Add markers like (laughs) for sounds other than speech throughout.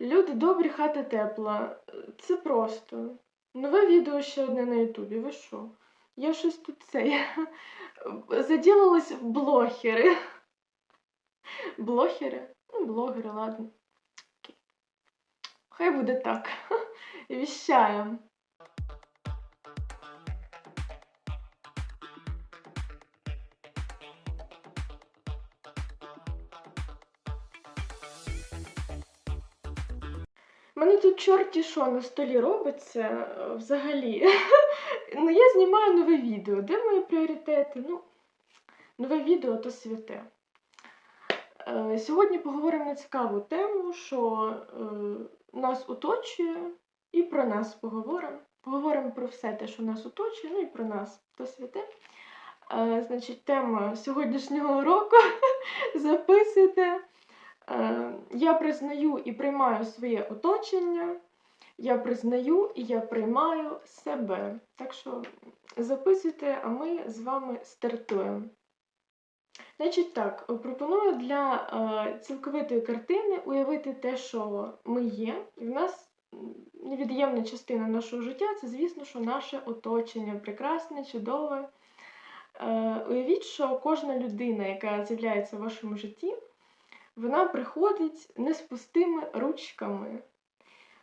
Люди добрі, хата тепла. Це просто. Нове відео ще одне на Ютубі. Ви що? Я щось тут це. (laughs) Заділилась в блогери. (laughs) Блогери? Ну, блогери, ладно. Хай буде так. (laughs) Віщаємо. Мене тут чорті що на столі робиться е, взагалі. (laughs) ну, я знімаю нове відео. Де мої пріоритети? Ну, нове відео то святе. Е, Сьогодні поговоримо на цікаву тему, що е, нас оточує, і про нас поговоримо. Поговоримо про все те, що нас оточує, ну і про нас то святе. Е, Значить, тема сьогоднішнього року (laughs) записуйте. Е, Я признаю і приймаю своє оточення. Я признаю і я приймаю себе. Так що записуйте, а ми з вами стартуємо. Значить так, пропоную для е, цілковитої картини уявити те, що ми є, і в нас невід'ємна частина нашого життя це, звісно, що наше оточення, прекрасне, чудове. Е, уявіть, що кожна людина, яка з'являється в вашому житті, вона приходить не з пустими ручками.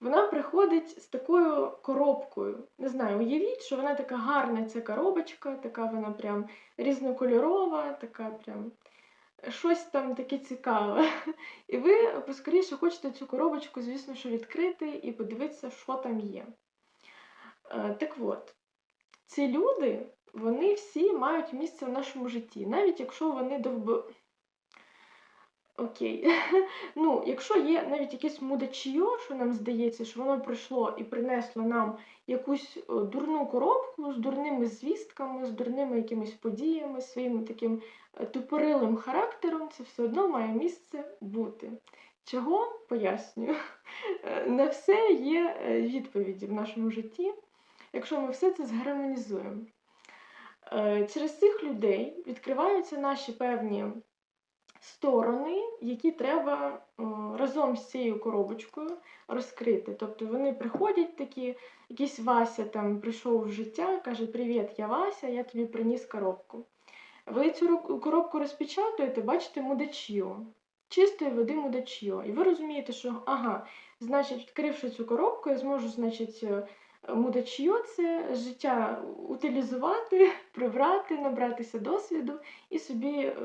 Вона приходить з такою коробкою. Не знаю, уявіть, що вона така гарна, ця коробочка, така вона прям різнокольорова, така прям щось там таке цікаве. І ви поскоріше хочете цю коробочку, звісно, що відкрити і подивитися, що там є. Е, Так от, ці люди, вони всі мають місце в нашому житті, навіть якщо вони довбо. Окей. (laughs) Ну, якщо є навіть якесь мудачіо, що нам здається, що воно прийшло і принесло нам якусь дурну коробку з дурними звістками, з дурними якимись подіями, своїм таким е, тупорилим характером, це все одно має місце бути. Чого? Пояснюю. (laughs) Е, На все є е, відповіді в нашому житті, якщо ми все це згармонізуємо. Через цих людей відкриваються наші певні сторони, які треба е, разом з цією коробочкою розкрити. Тобто вони приходять такі, якийсь Вася там прийшов в життя, каже: Привіт, я Вася, я тобі приніс коробку. Ви цю коробку розпечатуєте, бачите мудачіо. Чистої води мудачіо. І ви розумієте, що ага, значить, відкривши цю коробку, я зможу, значить, е, мудачіо це життя утилізувати, (laughs) прибрати, набратися досвіду і собі е,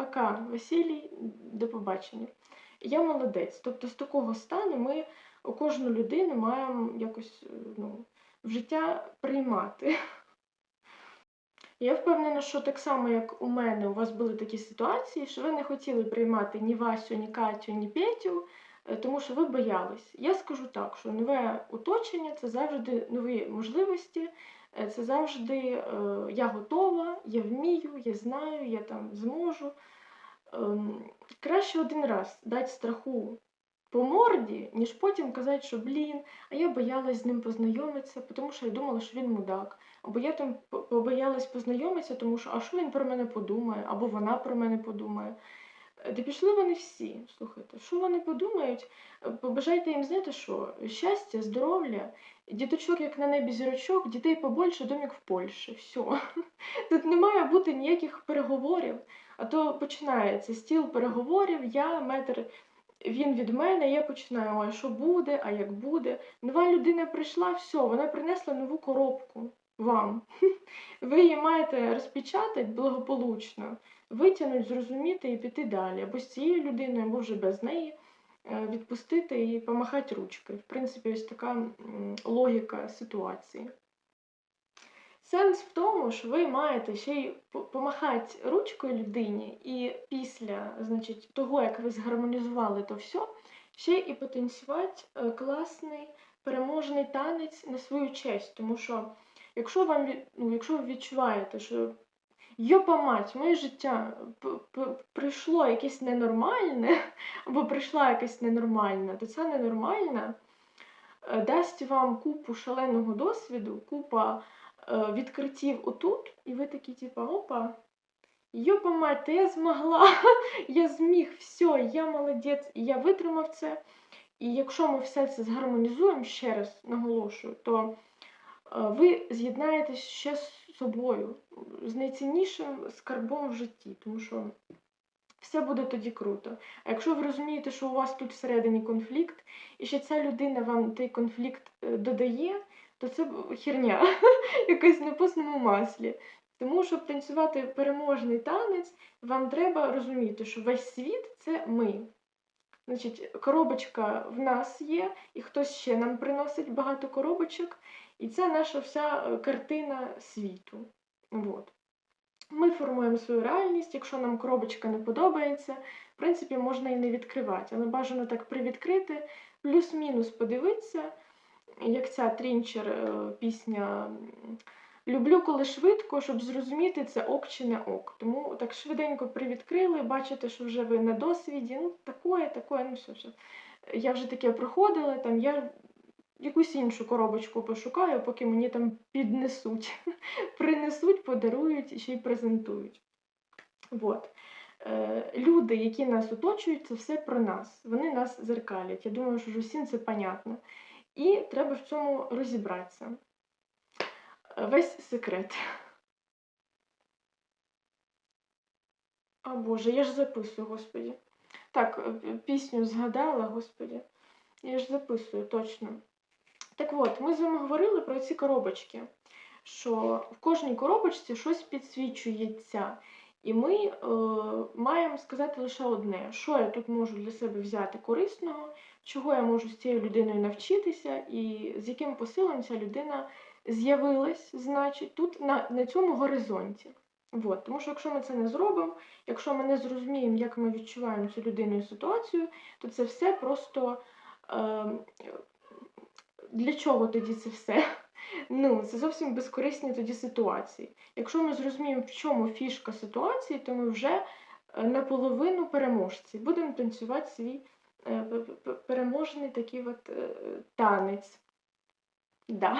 Пока, Василій, до побачення. Я молодець. Тобто з такого стану ми кожну людину маємо якось е, ну, в життя приймати. Я впевнена, що так само, як у мене, у вас були такі ситуації, що ви не хотіли приймати ні Васю, ні Катю, ні Петю, е, тому що ви боялись. Я скажу так, що нове оточення це завжди нові можливості, це завжди е, я готова, я вмію, я знаю, я там зможу. Ем, краще один раз дати страху по морді, ніж потім казати, що блін, а я боялась з ним познайомитися, тому що я думала, що він мудак. Або я там по- побоялась познайомитися, тому що а що він про мене подумає, або вона про мене подумає. Е, Та пішли вони всі. Слухайте, що вони подумають? Е, Побажайте їм, знаєте що? Щастя, здоров'я, діточок, як на небі зірочок, дітей побольше, домик в Польщі. Все. (laughs) Тут не має бути ніяких переговорів. А то починається стіл переговорів, я метр, він від мене, я починаю, ой, що буде, а як буде. Нова людина прийшла, все, вона принесла нову коробку вам. (laughs) Ви її маєте розпечатати благополучно, витягнути, зрозуміти і піти далі. Або з цією людиною, або вже без неї е, відпустити і помахати ручкою. В принципі, ось така логіка ситуації. Сенс в тому, що ви маєте ще й помахати ручкою людині, і після значить, того, як ви згармонізували то все, ще і потанцювати е, класний переможний танець на свою честь. Тому що якщо вам ну, якщо ви відчуваєте, що йопа мать, моє життя прийшло якесь ненормальне, (laughs) або прийшла якась ненормальна, то ця ненормальна е, дасть вам купу шаленого досвіду, купа е, відкриттів отут, і ви такі, типу, опа, йопа мать, та я змогла, (laughs) я зміг, все, я молодець, я витримав це. І якщо ми все це згармонізуємо, ще раз наголошую, то е, ви з'єднаєтесь ще з собою, з найціннішим скарбом в житті, тому що все буде тоді круто. А якщо ви розумієте, що у вас тут всередині конфлікт, і ще ця людина вам той конфлікт е, додає, то це херня, (laughs) якась на постному маслі. Тому щоб танцювати переможний танець, вам треба розуміти, що весь світ це ми. Значить, коробочка в нас є, і хтось ще нам приносить багато коробочок, і це наша вся е, картина світу. От. Ми формуємо свою реальність, якщо нам коробочка не подобається, в принципі, можна і не відкривати, але бажано так привідкрити, плюс-мінус подивитися, як ця трінчер е, пісня Люблю, коли швидко, щоб зрозуміти, це ок чи не ок. Тому так швиденько привідкрили, бачите, що вже ви на досвіді, ну такое, такое, ну все, все. Я вже таке проходила, там я якусь іншу коробочку пошукаю, поки мені там піднесуть, (laughs) принесуть, подарують ще й презентують. От. Е, люди, які нас оточують, це все про нас. Вони нас зеркалять. Я думаю, що ж усім це понятно. І треба в цьому розібратися. Е, Весь секрет. О Боже, я ж записую, господі. Так, е, пісню згадала, господі. Я ж записую, точно. Так от, ми з вами говорили про ці коробочки, що в кожній коробочці щось підсвічується. І ми е, маємо сказати лише одне, що я тут можу для себе взяти корисного, чого я можу з цією людиною навчитися, і з яким посилом ця людина з'явилась, значить, тут на, на цьому горизонті. От. Тому що якщо ми це не зробимо, якщо ми не зрозуміємо, як ми відчуваємо цю людину і ситуацію, то це все просто. Е, для чого тоді це все? Ну, це зовсім безкорисні тоді ситуації. Якщо ми зрозуміємо, в чому фішка ситуації, то ми вже е, наполовину переможці. Будемо танцювати свій е, переможний такий от е, танець. Да.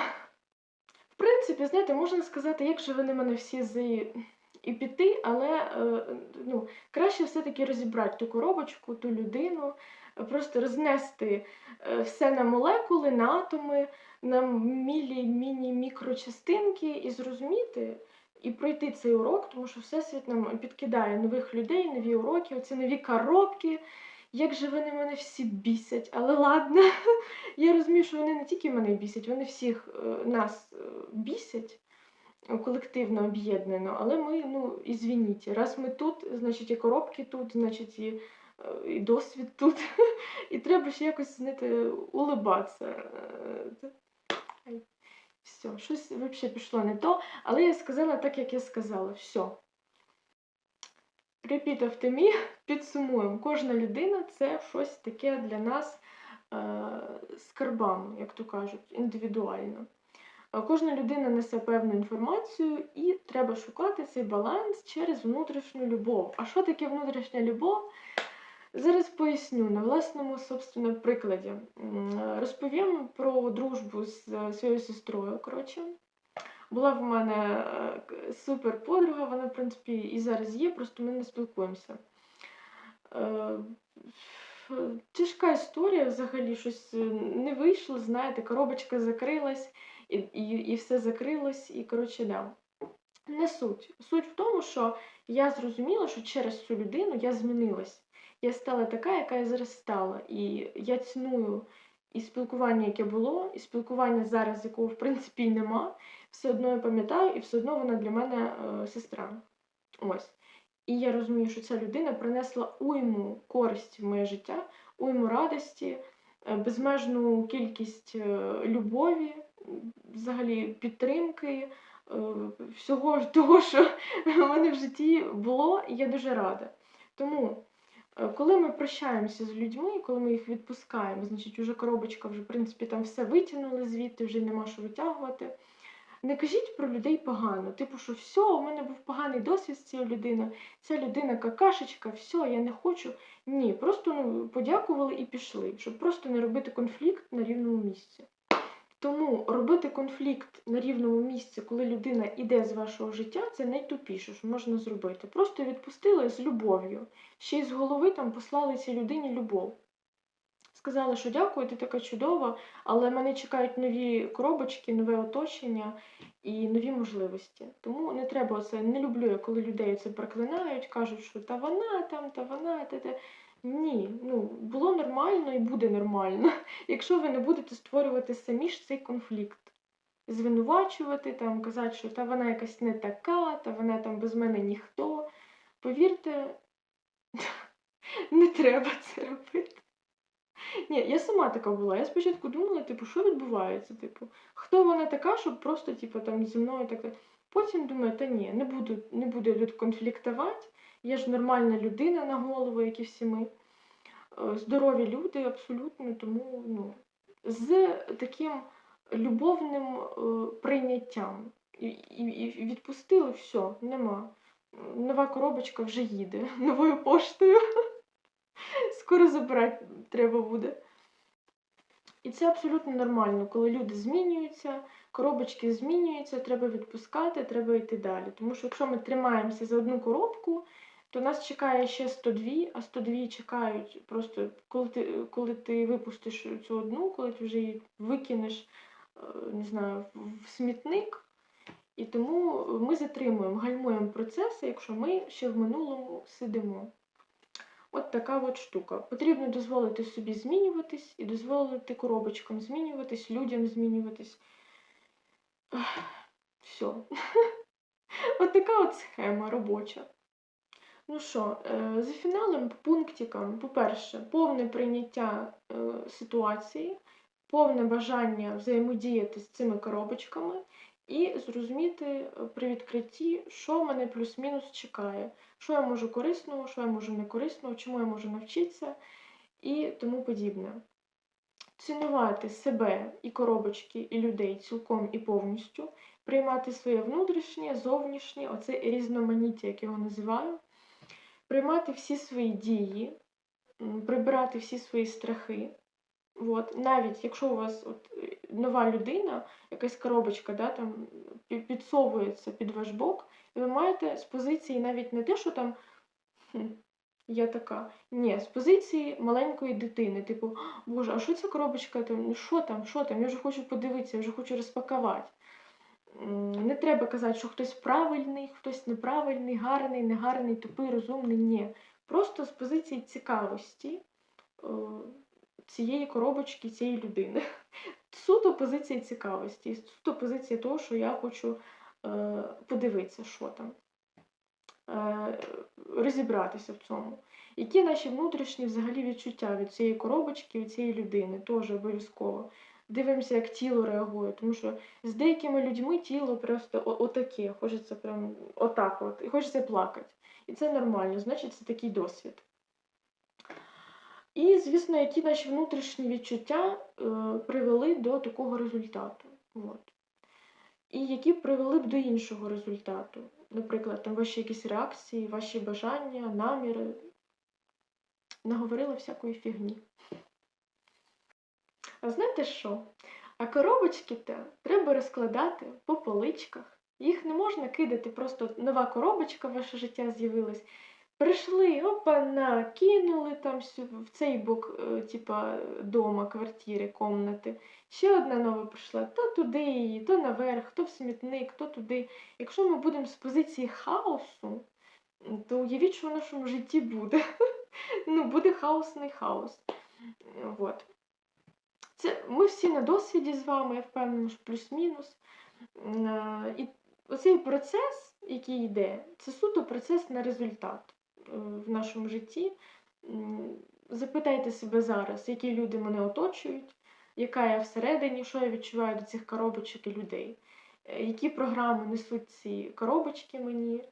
В принципі, знаєте, можна сказати, як же вони мене всі з і піти, але ну, краще все-таки розібрати ту коробочку, ту людину, просто рознести е, все на молекули, на атоми, на мілі, міні, мікрочастинки і зрозуміти. І пройти цей урок, тому що Всесвіт нам підкидає нових людей, нові уроки, оці нові коробки. Як же вони мене всі бісять, але ладно. (laughs) Я розумію, що вони не тільки мене бісять, вони всіх е, нас е, бісять колективно об'єднано, але ми, ну, ізвініть, раз ми тут, значить і коробки тут, значить і, і досвід тут. (laughs) І треба ще якось знаєте, улибатися. Все, щось взагалі пішло не то, але я сказала так, як я сказала. Все. Repeat after me. Підсумуємо. Кожна людина це щось таке для нас е, скарбами, як то кажуть, індивідуально. Е, Кожна людина несе певну інформацію, і треба шукати цей баланс через внутрішню любов. А що таке внутрішня любов? Зараз поясню на власному собственно, прикладі. Розповім про дружбу з е, своєю сестрою. Коротше. Була в мене е, супер подруга, вона, в принципі, і зараз є, просто ми не спілкуємося. Е, Тяжка історія взагалі, щось не вийшло, знаєте, коробочка закрилась, і, і, і все закрилось, і коротше, да. Не суть. Суть в тому, що я зрозуміла, що через цю людину я змінилась. Я стала така, яка я зараз стала. І я ціную і спілкування, яке було, і спілкування зараз, якого в принципі нема. Все одно я пам'ятаю, і все одно вона для мене е, сестра. Ось. І я розумію, що ця людина принесла уйму користі в моє життя, уйму радості, е, безмежну кількість е, любові, взагалі підтримки, е, всього того, що (laughs) в мене в житті було, і я дуже рада. Тому, коли ми прощаємося з людьми, коли ми їх відпускаємо, значить, уже коробочка вже, в принципі, там все витягнули звідти, вже нема що витягувати. Не кажіть про людей погано, типу, що все, у мене був поганий досвід з цією людиною, ця людина какашечка, все, я не хочу. Ні, просто ну, подякували і пішли, щоб просто не робити конфлікт на рівному місці. Тому робити конфлікт на рівному місці, коли людина іде з вашого життя, це найтупіше, що можна зробити. Просто відпустили з любов'ю. Ще й з голови там послали цій людині любов. Сказали, що дякую, ти така чудова, але мене чекають нові коробочки, нове оточення і нові можливості. Тому не треба це, не люблю я, коли людей це проклинають, кажуть, що та вона там, та вона, та те. Ні, ну було нормально і буде нормально, (laughs) якщо ви не будете створювати самі ж цей конфлікт. Звинувачувати, там, казати, що та вона якась не така, та вона там без мене ніхто. Повірте, (laughs) не треба це робити. Ні, я сама така була. Я спочатку думала, типу, що відбувається? Типу, хто вона така, щоб просто, типу, там зі мною так. Потім думаю, та ні, не буду, не буду тут конфліктувати. Я ж нормальна людина на голову, як і всі ми. Е, Здорові люди абсолютно, тому ну, з таким любовним е, прийняттям. І, і, і відпустили все, нема. Нова коробочка вже їде (laughs) новою поштою. Скоро забирати треба буде. І це абсолютно нормально, коли люди змінюються, коробочки змінюються, треба відпускати, треба йти далі. Тому що якщо ми тримаємося за одну коробку, то нас чекає ще 102, а 102 чекають просто, коли ти, коли ти випустиш цю одну, коли ти вже її викинеш, е, не знаю, в смітник. І тому ми затримуємо, гальмуємо процеси, якщо ми ще в минулому сидимо. От така от штука. Потрібно дозволити собі змінюватись і дозволити коробочкам змінюватись, людям змінюватись. Все. (laughs) От така от схема робоча. Ну що, е, за фіналом, по пунктикам, по-перше, повне прийняття е, ситуації, повне бажання взаємодіяти з цими коробочками і зрозуміти е, при відкритті, що мене плюс-мінус чекає, що я можу корисного, що я можу не корисного, чому я можу навчитися і тому подібне. Цінувати себе і коробочки, і людей цілком і повністю, приймати своє внутрішнє, зовнішнє, оце різноманіття, як його називаю, приймати всі свої дії, прибирати всі свої страхи. От. Навіть якщо у вас от, нова людина, якась коробочка да, там, підсовується під ваш бок, і ви маєте з позиції навіть не те, що там я така. Ні, з позиції маленької дитини. Типу, Боже, а що ця коробочка? Там, ну що там, що там? Я вже хочу подивитися, я вже хочу розпакувати. Не треба казати, що хтось правильний, хтось неправильний, гарний, негарний, тупий, розумний. Ні. Просто з позиції цікавості цієї коробочки, цієї людини. (laughs) Суто позиція цікавості, суто позиція того, що я хочу е, подивитися, що там, е, розібратися в цьому. Які наші внутрішні взагалі відчуття від цієї коробочки, від цієї людини, теж обов'язково. Дивимося, як тіло реагує, тому що з деякими людьми тіло просто отаке, хочеться прям отак от, і хочеться плакати. І це нормально, значить, це такий досвід. І, звісно, які наші внутрішні відчуття е, привели до такого результату. От. І які привели б до іншого результату. Наприклад, там ваші якісь реакції, ваші бажання, наміри. Наговорила всякої фігні. А знаєте що? А коробочки те треба розкладати по поличках. Їх не можна кидати, просто нова коробочка в ваше життя з'явилась. Прийшли, опа-на, кинули там в цей бок, е, типа, дома, квартири, комнати. Ще одна нова прийшла, то туди її, то наверх, то в смітник, то туди. Якщо ми будемо з позиції хаосу, то уявіть, що в нашому житті буде. (laughs) Ну, буде хаосний хаос. Вот. Це Ми всі на досвіді з вами, я впевнена, що плюс-мінус. Е, і оцей процес, який йде, це суто процес на результат в нашому житті. Запитайте себе зараз, які люди мене оточують, яка я всередині, що я відчуваю до цих коробочок і людей, е, які програми несуть ці коробочки мені,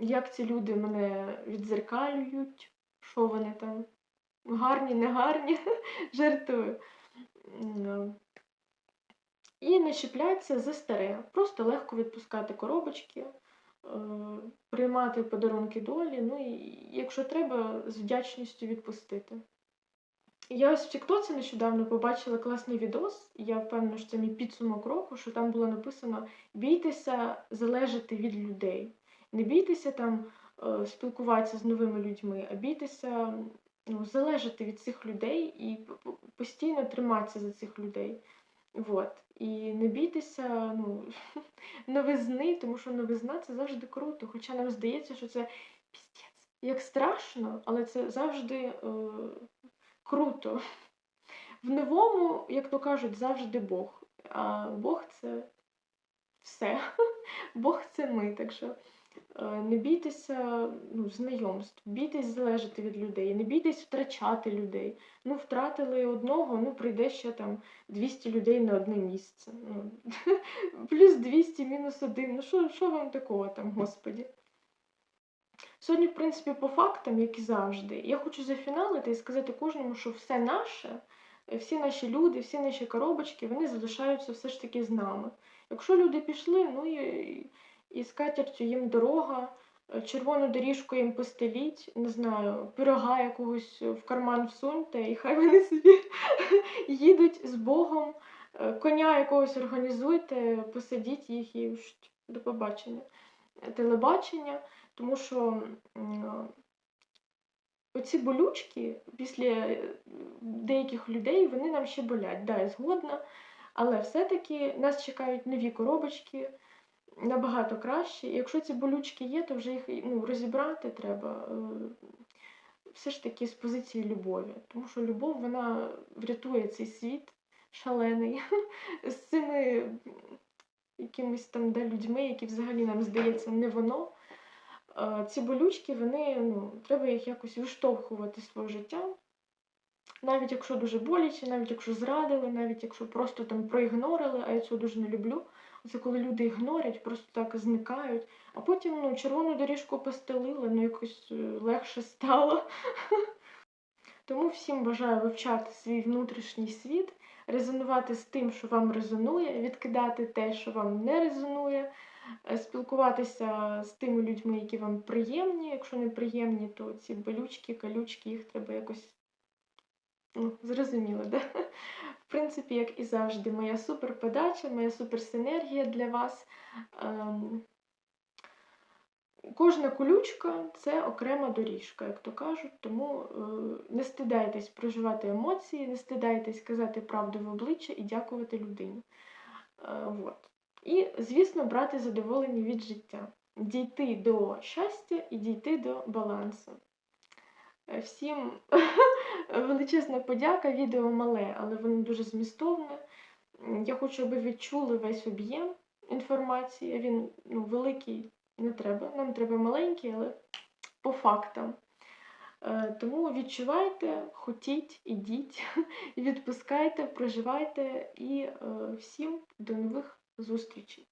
як ці люди мене відзеркалюють, що вони там гарні, негарні, (laughs) жартую. І не чіпляться за старе, просто легко відпускати коробочки. Е, приймати подарунки долі, ну і якщо треба, з вдячністю відпустити. Я ось в Тіктоці нещодавно побачила класний відос, я впевнена, що це мій підсумок року, що там було написано: бійтеся залежати від людей. Не бійтеся там е, спілкуватися з новими людьми, а бійтеся ну, залежати від цих людей і постійно триматися за цих людей. Вот. І не бійтеся ну, (laughs) новизни, тому що новизна це завжди круто. Хоча нам здається, що це піздець. Як страшно, але це завжди е, круто. В новому, як то кажуть, завжди Бог. А Бог це все. (laughs) Бог це ми. Так що не бійтеся ну, знайомств, бійтесь залежати від людей, не бійтесь втрачати людей. Ну, втратили одного, ну прийде ще там 200 людей на одне місце. Ну, (laughs) плюс 200, мінус один. Ну що, вам такого там, господі? Сьогодні, в принципі, по фактам, як і завжди, я хочу зафіналити і сказати кожному, що все наше, е, всі наші люди, всі наші коробочки, вони залишаються все ж таки з нами. Якщо люди пішли, ну і, і з катертю їм дорога, е, червону доріжку їм постеліть, не знаю, пирога якогось в карман всуньте, і хай вони (laughs) собі їдуть з Богом, е, коня якогось організуйте, посадіть їх і до побачення. Телебачення, тому що оці болючки після е, деяких людей вони нам ще болять. Да, я згодна, але все-таки нас чекають нові коробочки набагато краще. І якщо ці болючки є, то вже їх ну, розібрати треба е, все ж таки з позиції любові. Тому що любов вона врятує цей світ шалений (laughs) з цими якимись там да, людьми, які взагалі нам здається не воно. Е, Ці болючки, вони, ну, треба їх якось виштовхувати з свого життя. Навіть якщо дуже боляче, навіть якщо зрадили, навіть якщо просто там проігнорили, а я цього дуже не люблю. Це коли люди ігнорять, просто так зникають, а потім ну, червону доріжку постелили, ну якось е, легше стало. (laughs) Тому всім бажаю вивчати свій внутрішній світ, резонувати з тим, що вам резонує, відкидати те, що вам не резонує, е, спілкуватися з тими людьми, які вам приємні. Якщо не приємні, то ці болючки, калючки, їх треба якось ну, зрозуміло, да? В принципі, як і завжди, моя супер подача, моя супер синергія для вас. Ем, Кожна колючка це окрема доріжка, як то кажуть. Тому е, не стидайтесь проживати емоції, не стидайтесь казати правду в обличчя і дякувати людині. Е, вот. І, звісно, брати задоволення від життя, дійти до щастя і дійти до балансу. Е, Всім (laughs) величезна подяка, відео мале, але воно дуже змістовне. Я хочу, аби відчули весь об'єм інформації. Він ну, великий не треба. Нам треба маленький, але по фактам. Е, Тому відчувайте, хотіть, ідіть, (laughs) відпускайте, проживайте і е, всім до нових зустрічей.